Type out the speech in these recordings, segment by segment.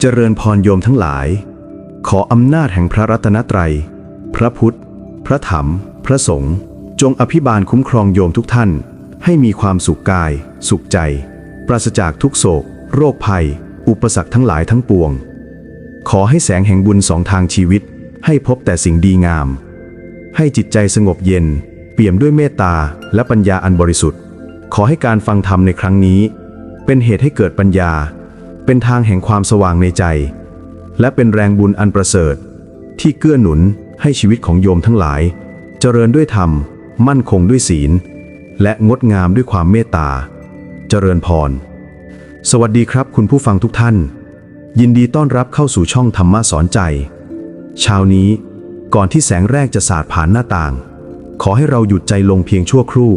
เจริญพรโยมทั้งหลาย ขออำนาจแห่งพระรัตนตรัย พระพุทธ พระธรรม พระสงฆ์จงอภิบาลคุ้มครองโยมทุกท่าน ให้มีความสุขกาย สุขใจ ปราศจากทุกโศก โรคภัย อุปสรรคทั้งหลายทั้งปวง ขอให้แสงแห่งบุญสองทางชีวิต ให้พบแต่สิ่งดีงาม ให้จิตใจสงบเย็น เปี่ยมด้วยเมตตาและปัญญาอันบริสุทธิ์ ขอให้การฟังธรรมในครั้งนี้ เป็นเหตุให้เกิดปัญญา เป็นทางแห่งความสว่างในใจ และเป็นแรงบุญอันประเสริฐ ที่เกื้อหนุนให้ชีวิตของโยมทั้งหลาย เจริญด้วยธรรม มั่นคงด้วยศีล และงดงามด้วยความเมตตา เจริญพร สวัสดีครับคุณผู้ฟังทุกท่าน ยินดีต้อนรับเข้าสู่ช่องธรรมะสอนใจ เช้านี้ก่อนที่แสงแรกจะสาดผ่านหน้าต่าง ขอให้เราหยุดใจลงเพียงชั่วครู่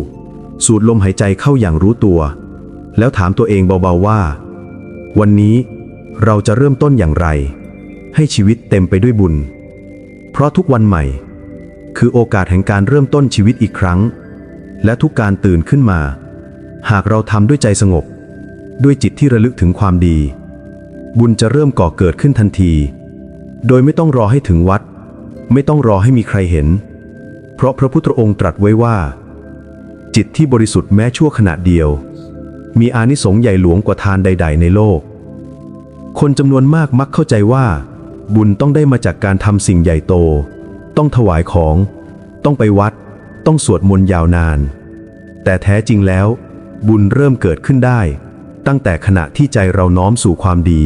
สูดลมหายใจเข้าอย่างรู้ตัว แล้วถามตัวเองเบาๆว่า วันนี้เราจะเริ่มต้นอย่างไร ให้ชีวิตเต็มไปด้วยบุญ เพราะทุกวันใหม่ คือโอกาสแห่งการเริ่มต้นชีวิตอีกครั้ง และทุกการตื่นขึ้นมา หากเราทำด้วยใจสงบ ด้วยจิตที่ระลึกถึงความดี บุญจะเริ่มก่อเกิดขึ้นทันที โดยไม่ต้องรอให้ถึงวัด ไม่ต้องรอให้มีใครเห็น เพราะพระพุทธองค์ตรัสไว้ว่า จิตที่บริสุทธิ์แม้ชั่วขณะเดียว มีอานิสงส์ใหญ่หลวงกว่าทานใด ๆ ในโลก คนจำนวนมากมักเข้าใจว่า บุญต้องได้มาจากการทำสิ่งใหญ่โต ต้องถวายของ ต้องไปวัด ต้องสวดมนต์ยาวนาน แต่แท้จริงแล้ว บุญเริ่มเกิดขึ้นได้ ตั้งแต่ขณะที่ใจเราน้อมสู่ความดี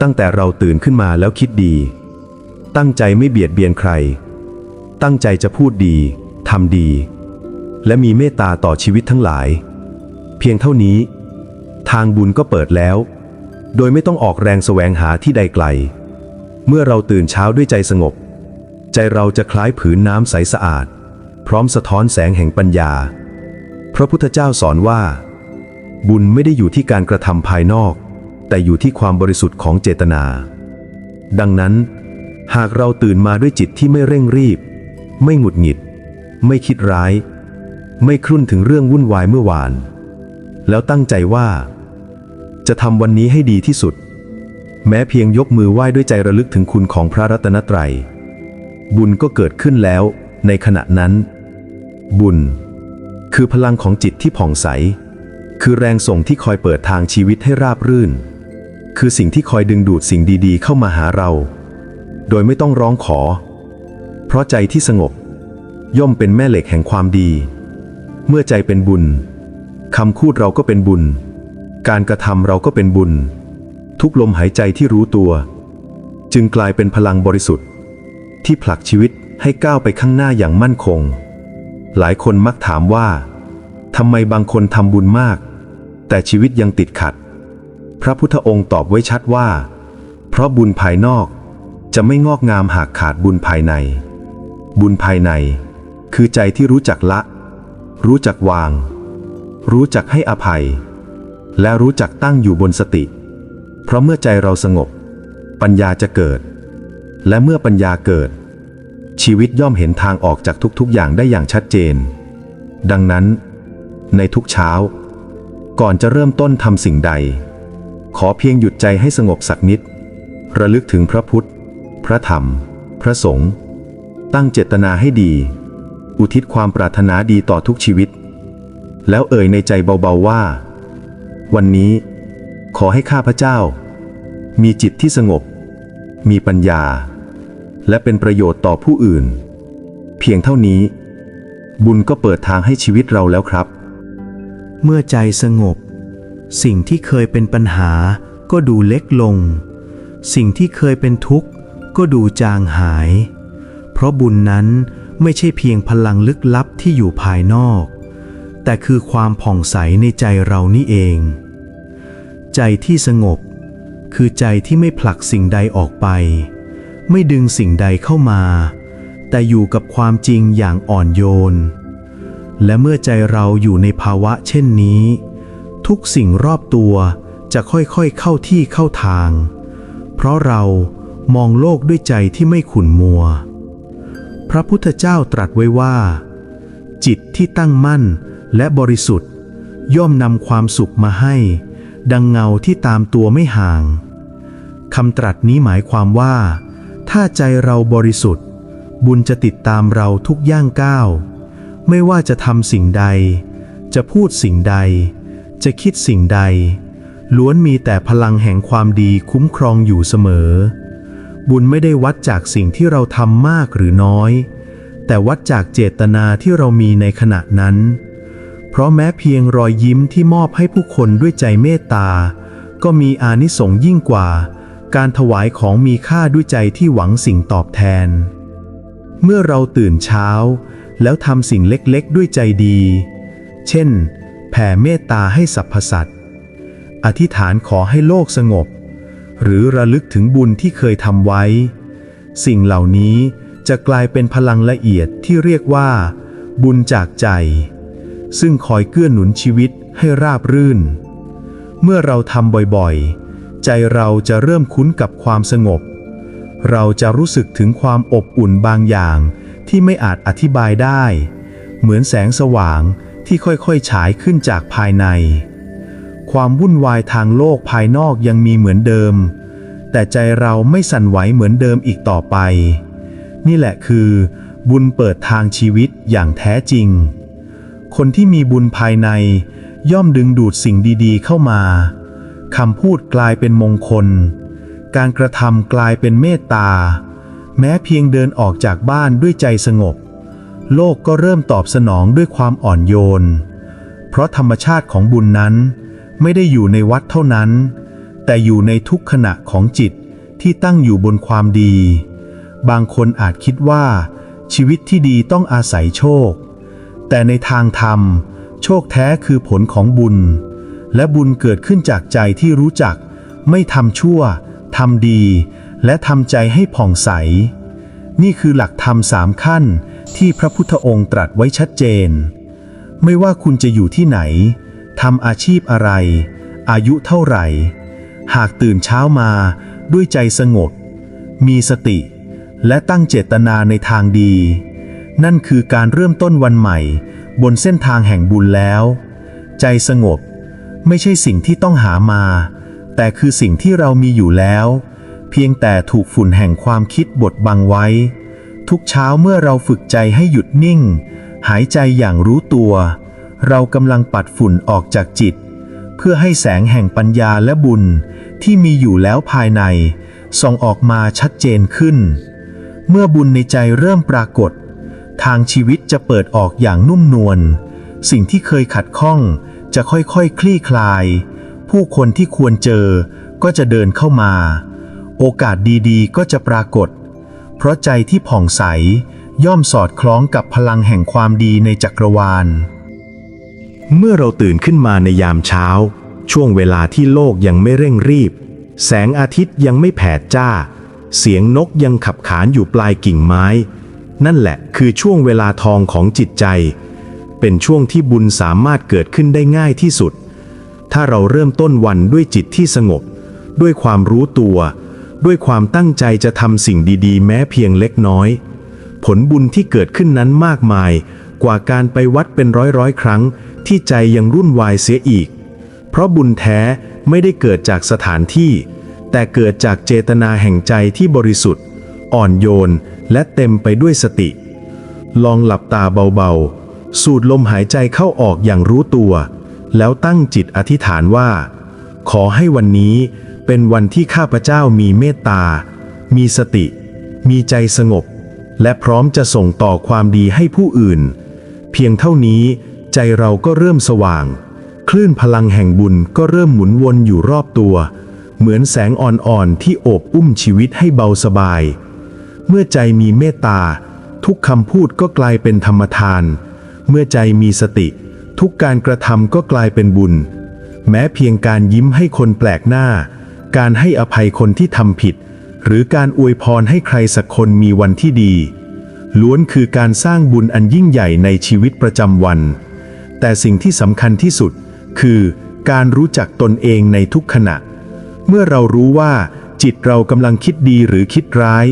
ตั้งแต่เราตื่นขึ้นมาแล้วคิดดี ตั้งใจไม่เบียดเบียนใคร ตั้งใจจะพูดดีทำดี และมีเมตตาต่อชีวิตทั้งหลาย เพียงเท่านี้ ทางบุญก็เปิดแล้ว โดยไม่ต้องออกแรงแสวงหาที่ใดไกล เมื่อเราตื่นเช้าด้วยใจสงบ ใจเราจะคล้ายผืนน้ำใสสะอาด พร้อมสะท้อนแสงแห่งปัญญา พระพุทธเจ้าสอนว่า บุญไม่ได้อยู่ที่การกระทำภายนอก แต่อยู่ที่ความบริสุทธิ์ของเจตนา ดังนั้น หากเราตื่นมาด้วยจิตที่ไม่เร่งรีบ ไม่หงุดหงิด ไม่คิดร้าย ไม่ครุ่นถึงเรื่องวุ่นวายเมื่อวาน แล้วตั้งใจว่า จะทำวันนี้ให้ดีที่สุด แม้เพียงยกมือไหว้ด้วยใจระลึกถึงคุณของพระรัตนตรัย บุญก็เกิดขึ้นแล้ว ในขณะนั้น บุญ คือพลังของจิตที่ผ่องใส คือแรงส่งที่คอยเปิดทางชีวิตให้ราบรื่น คือสิ่งที่คอยดึงดูดสิ่งดีๆ เข้ามาหาเรา โดยไม่ต้องร้องขอ เพราะใจที่สงบ ย่อมเป็นแม่เหล็กแห่งความดี เมื่อใจเป็นบุญ คำพูดเราก็เป็นบุญ การกระทำเราก็เป็นบุญ ทุกลมหายใจที่รู้ตัว จึงกลายเป็นพลังบริสุทธิ์ ที่ผลักชีวิตให้ก้าวไปข้างหน้าอย่างมั่นคง หลายคนมักถามว่าทำไมบางคนทำบุญมาก แต่ชีวิตยังติดขัด พระพุทธองค์ตอบไว้ชัดว่า เพราะบุญภายนอกจะไม่งอกงามหากขาดบุญภายใน บุญภายใน คือใจที่รู้จักละ รู้จักวาง รู้จักให้อภัย และรู้จักตั้งอยู่บนสติ เพราะเมื่อใจเราสงบ ปัญญาจะเกิด และเมื่อปัญญาเกิด ชีวิตย่อมเห็นทางออกจากทุกๆอย่างได้อย่างชัดเจน ดังนั้น ในทุกเช้า ก่อนจะเริ่มต้นทำสิ่งใด ขอเพียงหยุดใจให้สงบสักนิด ระลึกถึงพระพุทธ พระธรรม พระสงฆ์ตั้งเจตนาให้ดี อุทิศความปรารถนาดีต่อทุกชีวิต แล้วเอ่ยในใจเบาๆว่า วันนี้ขอให้ข้าพเจ้า มีจิตที่สงบ มีปัญญา และเป็นประโยชน์ต่อผู้อื่น เพียงเท่านี้ บุญก็เปิดทางให้ชีวิตเราแล้วครับ เมื่อใจสงบ สิ่งที่เคยเป็นปัญหาก็ดูเล็กลง สิ่งที่เคยเป็นทุกข์ก็ดูจางหาย เพราะบุญนั้นไม่ใช่เพียงพลังลึกลับที่อยู่ภายนอก แต่คือความผ่องใสในใจเรานี่เอง ใจที่สงบ คือใจที่ไม่ผลักสิ่งใดออกไป ไม่ดึงสิ่งใดเข้ามา แต่อยู่กับความจริงอย่างอ่อนโยน และเมื่อใจเราอยู่ในภาวะเช่นนี้ ทุกสิ่งรอบตัวจะค่อยๆเข้าที่เข้าทาง เพราะเรามองโลกด้วยใจที่ไม่ขุ่นมัว พระพุทธเจ้าตรัสไว้ว่า จิตที่ตั้งมั่น และบริสุทธิ์ ย่อมนำความสุขมาให้ ดังเงาที่ตามตัวไม่ห่างคำตรัสนี้หมายความว่า ถ้าใจเราบริสุทธิ์ บุญจะติดตามเราทุกย่างก้าว ไม่ว่าจะทำสิ่งใด จะพูดสิ่งใด จะคิดสิ่งใด ล้วนมีแต่พลังแห่งความดีคุ้มครองอยู่เสมอ บุญไม่ได้วัดจากสิ่งที่เราทำมากหรือน้อย แต่วัดจากเจตนาที่เรามีในขณะนั้น เพราะแม้เพียงรอยยิ้มที่มอบให้ผู้คนด้วยใจเมตตา ก็มีอานิสงส์ยิ่งกว่า การถวายของมีค่าด้วยใจที่หวังสิ่งตอบแทน เมื่อเราตื่นเช้า แล้วทำสิ่งเล็กๆ ด้วยใจดี เช่น แผ่เมตตาให้สรรพสัตว์ อธิษฐานขอให้โลกสงบ หรือระลึกถึงบุญที่เคยทำไว้ สิ่งเหล่านี้จะกลายเป็นพลังละเอียดที่เรียกว่า บุญจากใจ ซึ่งคอยเกื้อหนุนชีวิตให้ราบรื่น เมื่อเราทำบ่อยๆ ใจเราจะเริ่มคุ้นกับความสงบ เราจะรู้สึกถึงความอบอุ่นบางอย่างที่ไม่อาจอธิบายได้ เหมือนแสงสว่างที่ค่อยๆ ฉายขึ้นจากภายใน ความวุ่นวายทางโลกภายนอกยังมีเหมือนเดิม แต่ใจเราไม่สั่นไหวเหมือนเดิมอีกต่อไป นี่แหละคือ บุญเปิดทางชีวิตอย่างแท้จริง คนที่มีบุญภายใน ย่อมดึงดูดสิ่งดีๆ เข้ามาคำพูดกลายเป็นมงคล การกระทำกลายเป็นเมตตา แม้เพียงเดินออกจากบ้านด้วยใจสงบ โลกก็เริ่มตอบสนองด้วยความอ่อนโยน เพราะธรรมชาติของบุญนั้น ไม่ได้อยู่ในวัดเท่านั้น แต่อยู่ในทุกขณะของจิตที่ตั้งอยู่บนความดี บางคนอาจคิดว่า ชีวิตที่ดีต้องอาศัยโชค แต่ในทางธรรม โชคแท้คือผลของบุญ และบุญเกิดขึ้นจากใจที่รู้จัก ไม่ทำชั่วทำดี และทำใจให้ผ่องใส นี่คือหลักธรรมสามขั้นที่พระพุทธองค์ตรัสไว้ชัดเจน ไม่ว่าคุณจะอยู่ที่ไหนทำอาชีพอะไร อายุเท่าไหร่ หากตื่นเช้ามาด้วยใจสงบ มีสติ และตั้งเจตนาในทางดี นั่นคือการเริ่มต้นวันใหม่ บนเส้นทางแห่งบุญแล้ว ใจสงบ ไม่ใช่สิ่งที่ต้องหามา แต่คือสิ่งที่เรามีอยู่แล้ว เพียงแต่ถูกฝุ่นแห่งความคิดบดบังไว้ ทุกเช้าเมื่อเราฝึกใจให้หยุดนิ่ง หายใจอย่างรู้ตัว เรากำลังปัดฝุ่นออกจากจิต เพื่อให้แสงแห่งปัญญาและบุญที่มีอยู่แล้วภายในส่องออกมาชัดเจนขึ้น เมื่อบุญในใจเริ่มปรากฏ ทางชีวิตจะเปิดออกอย่างนุ่มนวล สิ่งที่เคยขัดข้องจะค่อยๆคคลี่คลาย ผู้คนที่ควรเจอก็จะเดินเข้ามา โอกาสดีๆ ก็จะปรากฏ เพราะใจที่ผ่องใสย่อมสอดคล้องกับพลังแห่งความดีในจักรวาล เมื่อเราตื่นขึ้นมาในยามเช้า ช่วงเวลาที่โลกยังไม่เร่งรีบ แสงอาทิตย์ยังไม่แผดจ้า เสียงนกยังขับขานอยู่ปลายกิ่งไม้ นั่นแหละคือช่วงเวลาทองของจิตใจ เป็นช่วงที่บุญสามารถเกิดขึ้นได้ง่ายที่สุด ถ้าเราเริ่มต้นวันด้วยจิตที่สงบ ด้วยความรู้ตัว ด้วยความตั้งใจจะทำสิ่งดีๆ แม้เพียงเล็กน้อย ผลบุญที่เกิดขึ้นนั้นมากมาย กว่าการไปวัดเป็นร้อยร้อยๆครั้ง ที่ใจยังรุ่นวายเสียอีก เพราะบุญแท้ไม่ได้เกิดจากสถานที่ แต่เกิดจากเจตนาแห่งใจที่บริสุทธิ์ อ่อนโยน และเต็มไปด้วยสติ ลองหลับตาเบาๆ สูดลมหายใจเข้าออกอย่างรู้ตัว แล้วตั้งจิตอธิษฐานว่า ขอให้วันนี้เป็นวันที่ข้าพเจ้ามีเมตตา มีสติ มีใจสงบ และพร้อมจะส่งต่อความดีให้ผู้อื่น เพียงเท่านี้ใจเราก็เริ่มสว่าง คลื่นพลังแห่งบุญก็เริ่มหมุนวนอยู่รอบตัว เหมือนแสงอ่อนๆที่โอบอุ้มชีวิตให้เบาสบาย เมื่อใจมีเมตตา ทุกคำพูดก็กลายเป็นธรรมทาน เมื่อใจมีสติ ทุกการกระทำก็กลายเป็นบุญ แม้เพียงการยิ้มให้คนแปลกหน้า การให้อภัยคนที่ทำผิด หรือการอวยพรให้ใครสักคนมีวันที่ดี ล้วนคือการสร้างบุญอันยิ่งใหญ่ในชีวิตประจำวัน แต่สิ่งที่สำคัญที่สุด คือการรู้จักตนเองในทุกขณะ เมื่อเรารู้ว่าจิตเรากำลังคิดดีหรือคิดร้าย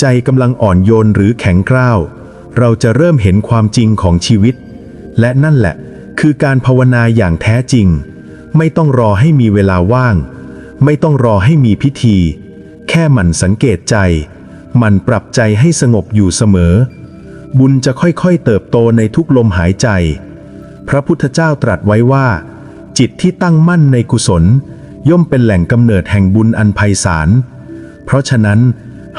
ใจกำลังอ่อนโยนหรือแข็งกร้าว เราจะเริ่มเห็นความจริงของชีวิต และนั่นแหละคือการภาวนาอย่างแท้จริง ไม่ต้องรอให้มีเวลาว่าง ไม่ต้องรอให้มีพิธี แค่หมั่นสังเกตใจหมั่นปรับใจให้สงบอยู่เสมอ บุญจะค่อยๆเติบโตในทุกลมหายใจ พระพุทธเจ้าตรัสไว้ว่า จิตที่ตั้งมั่นในกุศล ย่อมเป็นแหล่งกำเนิดแห่งบุญอันไพศาลเพราะฉะนั้น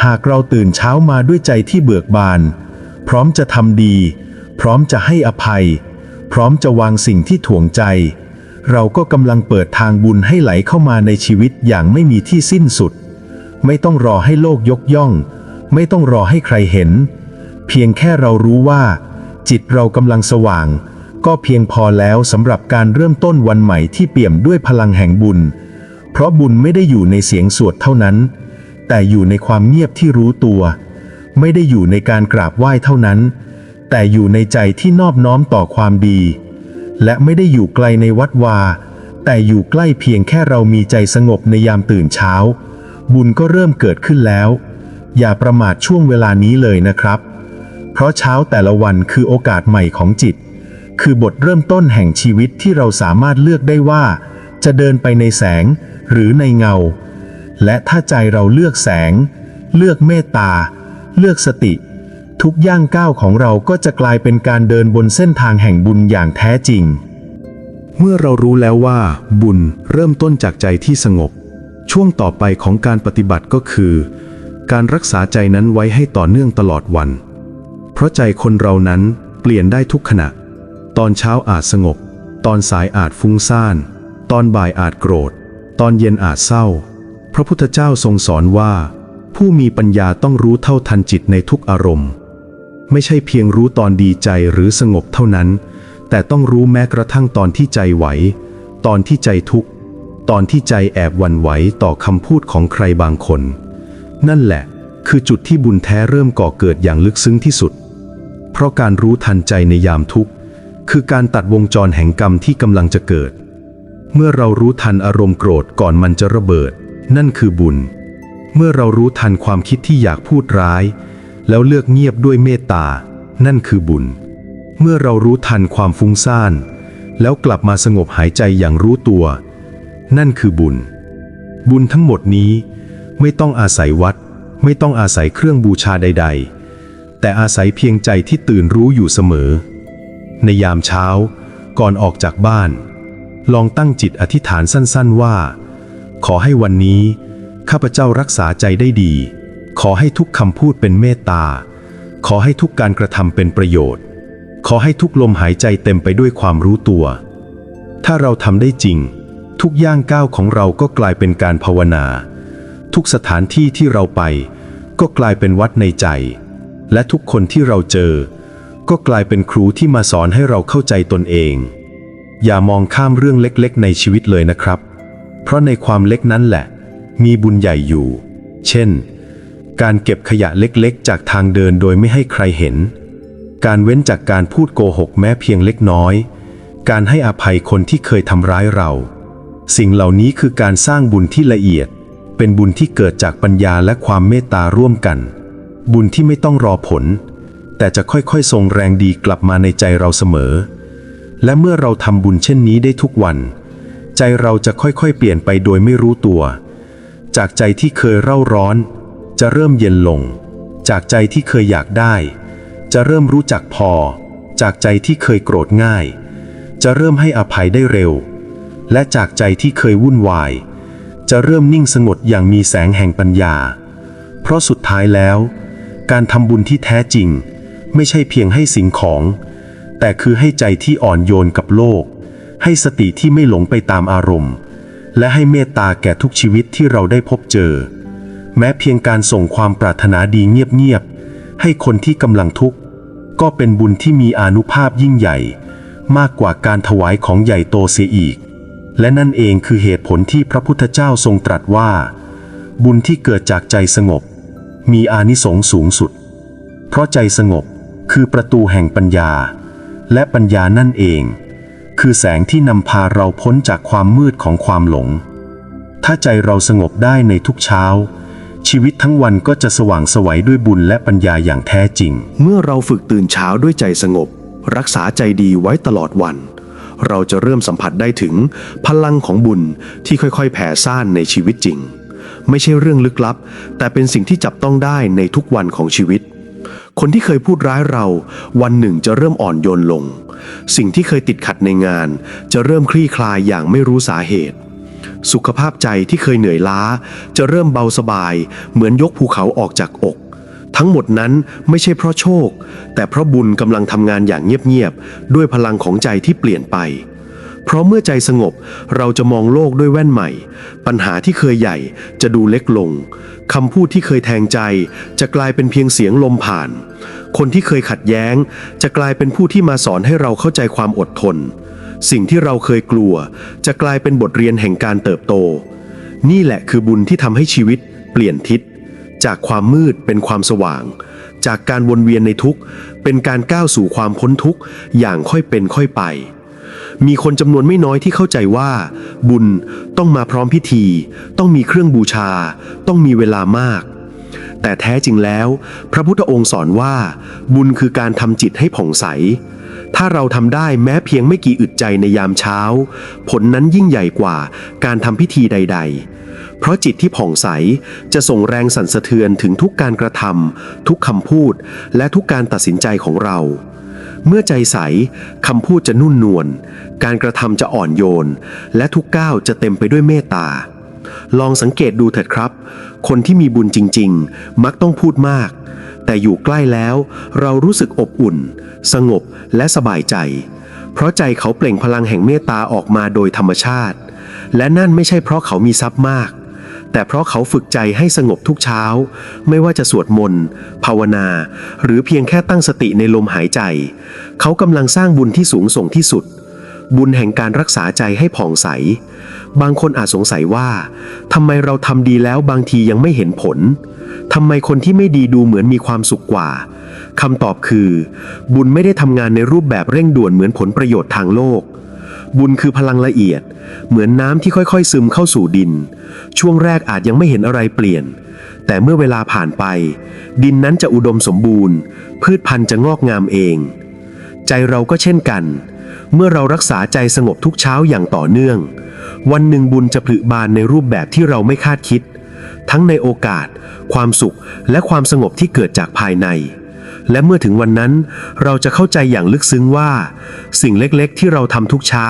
หากเราตื่นเช้ามาด้วยใจที่เบิกบาน พร้อมจะทำดี พร้อมจะให้อภัย พร้อมจะวางสิ่งที่ถ่วงใจ เราก็กำลังเปิดทางบุญให้ไหลเข้ามาในชีวิตอย่างไม่มีที่สิ้นสุด ไม่ต้องรอให้โลกยกย่อง ไม่ต้องรอให้ใครเห็น เพียงแค่เรารู้ว่า จิตเรากำลังสว่าง ก็เพียงพอแล้วสำหรับการเริ่มต้นวันใหม่ที่เปี่ยมด้วยพลังแห่งบุญ เพราะบุญไม่ได้อยู่ในเสียงสวดเท่านั้น แต่อยู่ในความเงียบที่รู้ตัว ไม่ได้อยู่ในการกราบไหว้เท่านั้น แต่อยู่ในใจที่นอบน้อมต่อความดี และไม่ได้อยู่ไกลในวัดวา แต่อยู่ใกล้เพียงแค่เรามีใจสงบในยามตื่นเช้า บุญก็เริ่มเกิดขึ้นแล้ว อย่าประมาทช่วงเวลานี้เลยนะครับ เพราะเช้าแต่ละวันคือโอกาสใหม่ของจิต คือบทเริ่มต้นแห่งชีวิตที่เราสามารถเลือกได้ว่า จะเดินไปในแสงหรือในเงา และถ้าใจเราเลือกแสง เลือกเมตตา เลือกสติ ทุกย่างก้าวของเราก็จะกลายเป็นการเดินบนเส้นทางแห่งบุญอย่างแท้จริง เมื่อเรารู้แล้วว่า บุญเริ่มต้นจากใจที่สงบ ช่วงต่อไปของการปฏิบัติก็คือ การรักษาใจนั้นไว้ให้ต่อเนื่องตลอดวัน เพราะใจคนเรานั้นเปลี่ยนได้ทุกขณะ ตอนเช้าอาจสงบ ตอนสายอาจฟุ้งซ่าน ตอนบ่ายอาจโกรธ ตอนเย็นอาจเศร้า ระพุทธเจ้าทรงสอนว่า ผู้มีปัญญาต้องรู้เท่าทันจิตในทุกอารมณ์ ไม่ใช่เพียงรู้ตอนดีใจหรือสงบเท่านั้น แต่ต้องรู้แม้กระทั่งตอนที่ใจไหว ตอนที่ใจทุกข์ ตอนที่ใจแอบหวันไหวต่อคำพูดของใครบางคน นั่นแหละ คือจุดที่บุญแท้เริ่มก่อเกิดอย่างลึกซึ้งที่สุด เพราะการรู้ทันใจในยามทุกข์ คือการตัดวงจรแห่งกรรมที่กำลังจะเกิด เมื่อเรารู้ทันอารมณ์โกรธก่อนมันจะระเบิด นั่นคือบุญ เมื่อเรารู้ทันความคิดที่อยากพูดร้าย แล้วเลือกเงียบด้วยเมตตา นั่นคือบุญ เมื่อเรารู้ทันความฟุ้งซ่าน แล้วกลับมาสงบหายใจอย่างรู้ตัว นั่นคือบุญ บุญทั้งหมดนี้ไม่ต้องอาศัยวัด ไม่ต้องอาศัยเครื่องบูชาใด ๆ แต่อาศัยเพียงใจที่ตื่นรู้อยู่เสมอ ในยามเช้าก่อนออกจากบ้าน ลองตั้งจิตอธิษฐานสั้น ๆว่า ขอให้วันนี้ ข้าพเจ้ารักษาใจได้ดี ขอให้ทุกคำพูดเป็นเมตตา ขอให้ทุกการกระทำเป็นประโยชน์ ขอให้ทุกลมหายใจเต็มไปด้วยความรู้ตัว ถ้าเราทำได้จริง ทุกย่างก้าวของเราก็กลายเป็นการภาวนา ทุกสถานที่ที่เราไป ก็กลายเป็นวัดในใจ และทุกคนที่เราเจอ ก็กลายเป็นครูที่มาสอนให้เราเข้าใจตนเอง อย่ามองข้ามเรื่องเล็กๆ ในชีวิตเลยนะครับ เพราะในความเล็กนั้นแหละ มีบุญใหญ่อยู่ เช่น การเก็บขยะเล็กๆ จากทางเดินโดยไม่ให้ใครเห็น การเว้นจากการพูดโกหกแม้เพียงเล็กน้อย การให้อภัยคนที่เคยทำร้ายเรา สิ่งเหล่านี้คือการสร้างบุญที่ละเอียด เป็นบุญที่เกิดจากปัญญาและความเมตตาร่วมกัน บุญที่ไม่ต้องรอผล แต่จะค่อยๆส่งแรงดีกลับมาในใจเราเสมอ และเมื่อเราทำบุญเช่นนี้ได้ทุกวัน ใจเราจะค่อยๆ เปลี่ยนไปโดยไม่รู้ตัว จากใจที่เคยเร่าร้อน จะเริ่มเย็นลง จากใจที่เคยอยากได้ จะเริ่มรู้จักพอ จากใจที่เคยโกรธง่าย จะเริ่มให้อภัยได้เร็ว และจากใจที่เคยวุ่นวาย จะเริ่มนิ่งสงบอย่างมีแสงแห่งปัญญา เพราะสุดท้ายแล้ว การทำบุญที่แท้จริง ไม่ใช่เพียงให้สิ่งของ แต่คือให้ใจที่อ่อนโยนกับโลก ให้สติที่ไม่หลงไปตามอารมณ์ และให้เมตตาแก่ทุกชีวิตที่เราได้พบเจอ แม้เพียงการส่งความปรารถนาดีเงียบๆให้คนที่กำลังทุกข์ ก็เป็นบุญที่มีอานุภาพยิ่งใหญ่ มากกว่าการถวายของใหญ่โตเสียอีก และนั่นเองคือเหตุผลที่พระพุทธเจ้าทรงตรัสว่า บุญที่เกิดจากใจสงบ มีอานิสงส์สูงสุด เพราะใจสงบคือประตูแห่งปัญญา และปัญญานั่นเอง คือแสงที่นำพาเราพ้นจากความมืดของความหลง ถ้าใจเราสงบได้ในทุกเช้า ชีวิตทั้งวันก็จะสว่างไสวัยด้วยบุญและปัญญาอย่างแท้จริง เมื่อเราฝึกตื่นเช้าด้วยใจสงบ รักษาใจดีไว้ตลอดวัน เราจะเริ่มสัมผัสได้ถึงพลังของบุญที่ค่อยๆ แผ่ซ่านในชีวิตจริง ไม่ใช่เรื่องลึกลับ แต่เป็นสิ่งที่จับต้องได้ในทุกวันของชีวิต คนที่เคยพูดร้ายเรา วันหนึ่งจะเริ่มอ่อนโยนลง สิ่งที่เคยติดขัดในงาน จะเริ่มคลี่คลายอย่างไม่รู้สาเหตุ สุขภาพใจที่เคยเหนื่อยล้า จะเริ่มเบาสบาย เหมือนยกภูเขาออกจากอก ทั้งหมดนั้นไม่ใช่เพราะโชค แต่เพราะบุญกำลังทำงานอย่างเงียบๆด้วยพลังของใจที่เปลี่ยนไป เพราะเมื่อใจสงบเราจะมองโลกด้วยแว่นใหม่ ปัญหาที่เคยใหญ่จะดูเล็กลงคำพูดที่เคยแทงใจ จะกลายเป็นเพียงเสียงลมผ่าน คนที่เคยขัดแย้ง จะกลายเป็นผู้ที่มาสอนให้เราเข้าใจความอดทน สิ่งที่เราเคยกลัว จะกลายเป็นบทเรียนแห่งการเติบโต นี่แหละคือบุญที่ทำให้ชีวิต เปลี่ยนทิศ จากความมืดเป็นความสว่าง จากการวนเวียนในทุกข์ เป็นการก้าวสู่ความพ้นทุกข์อย่างค่อยเป็นค่อยไป มีคนจำนวนไม่น้อยที่เข้าใจว่า บุญต้องมาพร้อมพิธี ต้องมีเครื่องบูชา ต้องมีเวลามาก แต่แท้จริงแล้ว พระพุทธองค์สอนว่า บุญคือการทำจิตให้ผ่องใส ถ้าเราทำได้แม้เพียงไม่กี่อึดใจในยามเช้า ผลนั้นยิ่งใหญ่กว่าการทำพิธีใด ๆเพราะจิตที่ผ่องใสจะส่งแรงสั่นสะเทือนถึงทุกการกระทำทุกคำพูด และทุกการตัดสินใจของเรา เมื่อใจใสคำพูดจะนุ่นนวล การกระทำจะอ่อนโยน และทุกก้าวจะเต็มไปด้วยเมตตา ลองสังเกตดูเถิดครับ คนที่มีบุญจริง ๆ มักต้องพูดมาก แต่อยู่ใกล้แล้ว เรารู้สึกอบอุ่น สงบและสบายใจ เพราะใจเขาเปล่งพลังแห่งเมตตาออกมาโดยธรรมชาติ และนั่นไม่ใช่เพราะเขามีทรัพย์มาก แต่เพราะเขาฝึกใจให้สงบทุกเช้า ไม่ว่าจะสวดมนต์ ภาวนา หรือเพียงแค่ตั้งสติในลมหายใจ เขากำลังสร้างบุญที่สูงส่งที่สุด บุญแห่งการรักษาใจให้ผ่องใส บางคนอาจสงสัยว่าทำไมเราทำดีแล้วบางทียังไม่เห็นผลทำไมคนที่ไม่ดีดูเหมือนมีความสุขกว่าคำตอบคือ บุญไม่ได้ทำงานในรูปแบบเร่งด่วนเหมือนผลประโยชน์ทางโลก บุญคือพลังละเอียด เหมือนน้ำที่ค่อยๆ ซึมเข้าสู่ดิน ช่วงแรกอาจยังไม่เห็นอะไรเปลี่ยน แต่เมื่อเวลาผ่านไป ดินนั้นจะอุดมสมบูรณ์ พืชพันธุ์จะงอกงามเอง ใจเราก็เช่นกัน เมื่อเรารักษาใจสงบทุกเช้าอย่างต่อเนื่อง วันหนึ่งบุญจะผลิบานในรูปแบบที่เราไม่คาดคิด ทั้งในโอกาส ความสุขและความสงบที่เกิดจากภายใน และเมื่อถึงวันนั้นเราจะเข้าใจอย่างลึกซึ้งว่า สิ่งเล็กๆ ที่เราทำทุกเช้า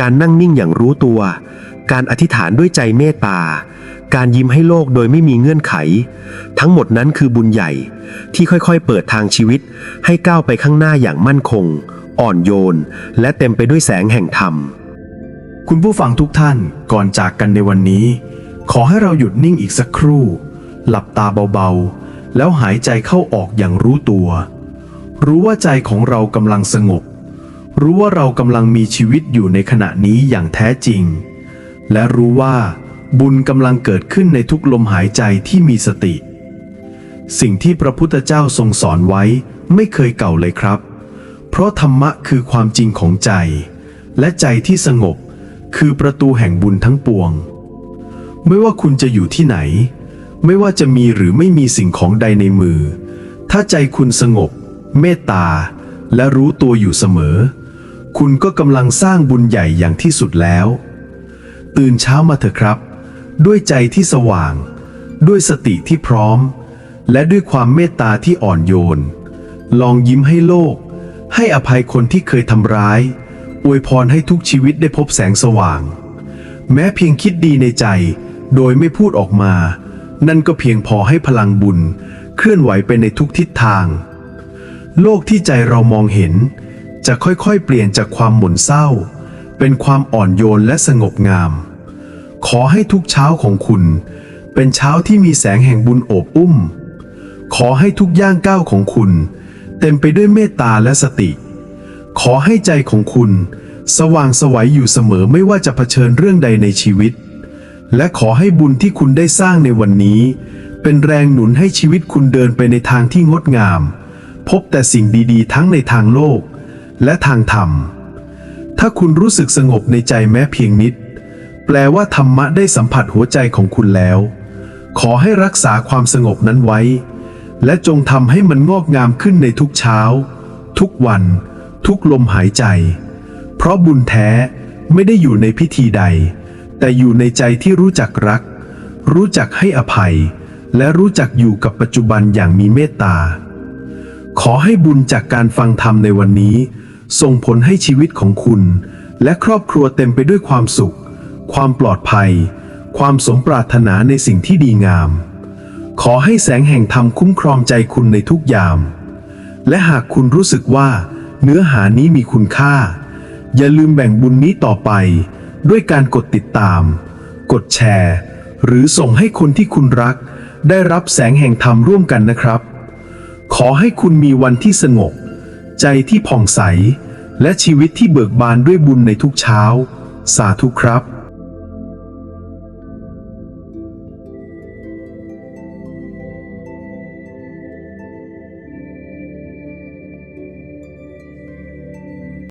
การนั่งนิ่งอย่างรู้ตัว การอธิษฐานด้วยใจเมตตา การยิ้มให้โลกโดยไม่มีเงื่อนไข ทั้งหมดนั้นคือบุญใหญ่ ที่ค่อยๆ เปิดทางชีวิต ให้ก้าวไปข้างหน้าอย่างมั่นคง อ่อนโยน และเต็มไปด้วยแสงแห่งธรรม คุณผู้ฟังทุกท่านก่อนจากกันในวันนี้ ขอให้เราหยุดนิ่งอีกสักครู่ หลับตาเบาๆ แล้วหายใจเข้าออกอย่างรู้ตัว รู้ว่าใจของเรากำลังสงบ รู้ว่าเรากำลังมีชีวิตอยู่ในขณะนี้อย่างแท้จริง และรู้ว่าบุญกำลังเกิดขึ้นในทุกลมหายใจที่มีสติ สิ่งที่พระพุทธเจ้าทรงสอนไว้ไม่เคยเก่าเลยครับ เพราะธรรมะคือความจริงของใจ และใจที่สงบคือประตูแห่งบุญทั้งปวง ไม่ว่าคุณจะอยู่ที่ไหน ไม่ว่าจะมีหรือไม่มีสิ่งของใดในมือ ถ้าใจคุณสงบ เมตตา และรู้ตัวอยู่เสมอ คุณก็กำลังสร้างบุญใหญ่อย่างที่สุดแล้ว ตื่นเช้ามาเถอะครับ ด้วยใจที่สว่าง ด้วยสติที่พร้อม และด้วยความเมตตาที่อ่อนโยน ลองยิ้มให้โลก ให้อภัยคนที่เคยทำร้าย อวยพรให้ทุกชีวิตได้พบแสงสว่าง แม้เพียงคิดดีในใจ โดยไม่พูดออกมา นั่นก็เพียงพอให้พลังบุญเคลื่อนไหวไปในทุกทิศทาง โลกที่ใจเรามองเห็น จะค่อยๆ เปลี่ยนจากความหม่นเศร้า เป็นความอ่อนโยนและสงบงาม ขอให้ทุกเช้าของคุณ เป็นเช้าที่มีแสงแห่งบุญโอบอุ้ม ขอให้ทุกย่างก้าวของคุณ เต็มไปด้วยเมตตาและสติ ขอให้ใจของคุณ สว่างไสวัยอยู่เสมอไม่ว่าจะเผชิญเรื่องใดในชีวิต และขอให้บุญที่คุณได้สร้างในวันนี้ เป็นแรงหนุนให้ชีวิตคุณเดินไปในทางที่งดงาม พบแต่สิ่งดีๆ ทั้งในทางโลก และทางธรรม ถ้าคุณรู้สึกสงบในใจแม้เพียงนิด แปลว่าธรรมะได้สัมผัสหัวใจของคุณแล้ว ขอให้รักษาความสงบนั้นไว้ และจงทำให้มันงอกงามขึ้นในทุกเช้า ทุกวัน ทุกลมหายใจ เพราะบุญแท้ไม่ได้อยู่ในพิธีใด แต่อยู่ในใจที่รู้จักรัก รู้จักให้อภัย และรู้จักอยู่กับปัจจุบันอย่างมีเมตตา ขอให้บุญจากการฟังธรรมในวันนี้ ส่งผลให้ชีวิตของคุณ และครอบครัวเต็มไปด้วยความสุข ความปลอดภัย ความสมปรารถนาในสิ่งที่ดีงาม ขอให้แสงแห่งธรรมคุ้มครองใจคุณในทุกยาม และหากคุณรู้สึกว่า เนื้อหานี้มีคุณค่า อย่าลืมแบ่งบุญนี้ต่อไป ด้วยการกดติดตาม กดแชร์ หรือส่งให้คนที่คุณรัก ได้รับแสงแห่งธรรมร่วมกันนะครับ ขอให้คุณมีวันที่สงบ ใจที่ผ่องใส และชีวิตที่เบิกบานด้วยบุญในทุกเช้า สาธุครับ